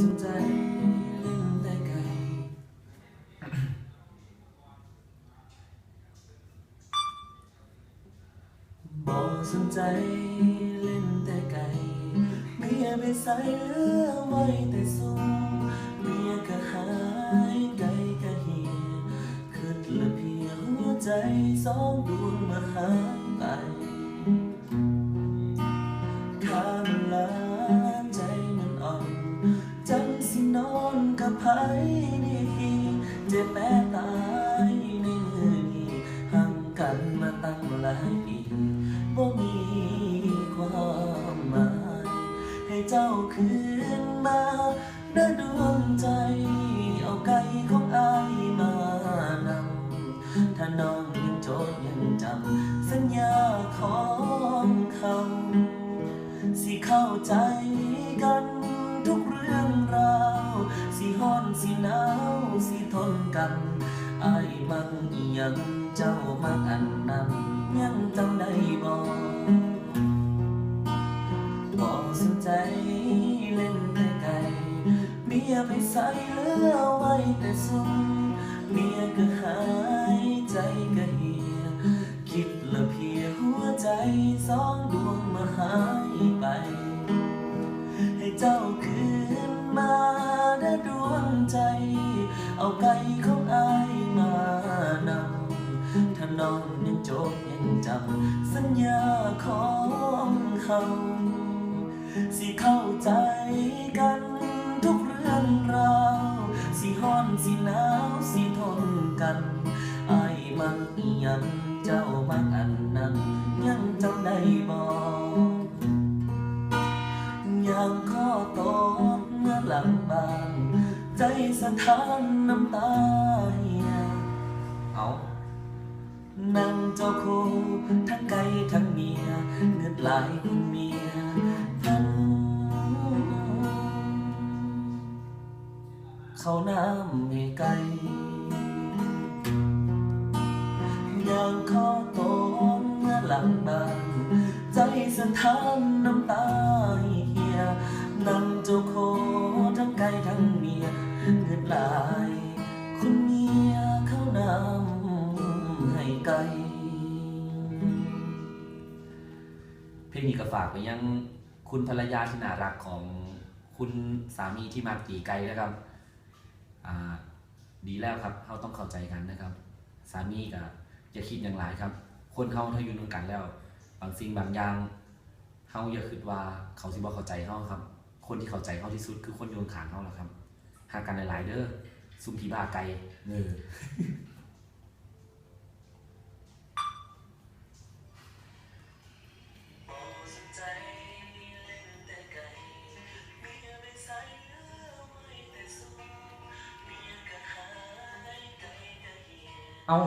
สนใจเล่นแต่ไกลบอกสนใจเล่นแต่ไก่เมียไปใส่เหลือไว้แต่สูงเมียก็หายไก่ก็เหียขึ้นละเพียงหัวใจสองดวงมาหายไปายในมือนี้ห่างกันมาตั้งหลายปีบ่มีความหมาย ให้เจ้าคืนมาเด้อดวงใจ เอาไก่ของอายมานำถ้าน้องยังโจดยังจำสัญญาของเขา สิเข้าใจกันังเจ้ามักอันนั้นยังจำได้บ่บ่สนใจเล่นแต่ไก่เมียไปใส่เหลือไว้แต่ซุ่มเมียก็หายใจก็เหียคิดละเพียหัวใจสองดวงมาหายไป ให้เจ้าคืนมาได้ดวงใจ เอาไก่ของ องยังจดยังจำสัญญาของเขาสิเข้าใจกันทุกเรื่องราวสิฮ้อนสิหนาวสิทนกันไอายมันยังเจ้ามักอันนั้นยังจำได้บ่ยังข้อตกเมื่อหลังบานใจสะท้านน้ำตาเหี่ยเอา นั่งเจ้าคู่ทั้งไก่ทั้งเมียเงือดไหลายคุณเมียพันเขาน้ำให้ไก่ยางข้อโตมเมื่อหลังบานใจสะท้านน้ำตาเหี่ยนั่งเจ้าโคทั้งไก่ทั้งเมียเงือดลาย ให้ไก่เพลงนี้ก็ฝากไปยังคุณภรรยาที่น่ารักของคุณสามีที่มาตีไกลนะครับดีแล้วครับเราต้องเข้าใจกันนะครับ สามีกับอย่าคิดอย่างไรครับ คนเขาถ้าอยู่นำกันแล้ว บางสิ่งบางอย่างเขาอย่าคิดว่าเขาสิบ่เข้าใจเขาครับ คนที่เข้าใจเขาที่สุดคือคนโยนขางเขาแหละครับหากันหลาย ๆ เด้อซุ่มผีบ้าไกลเงอ เอา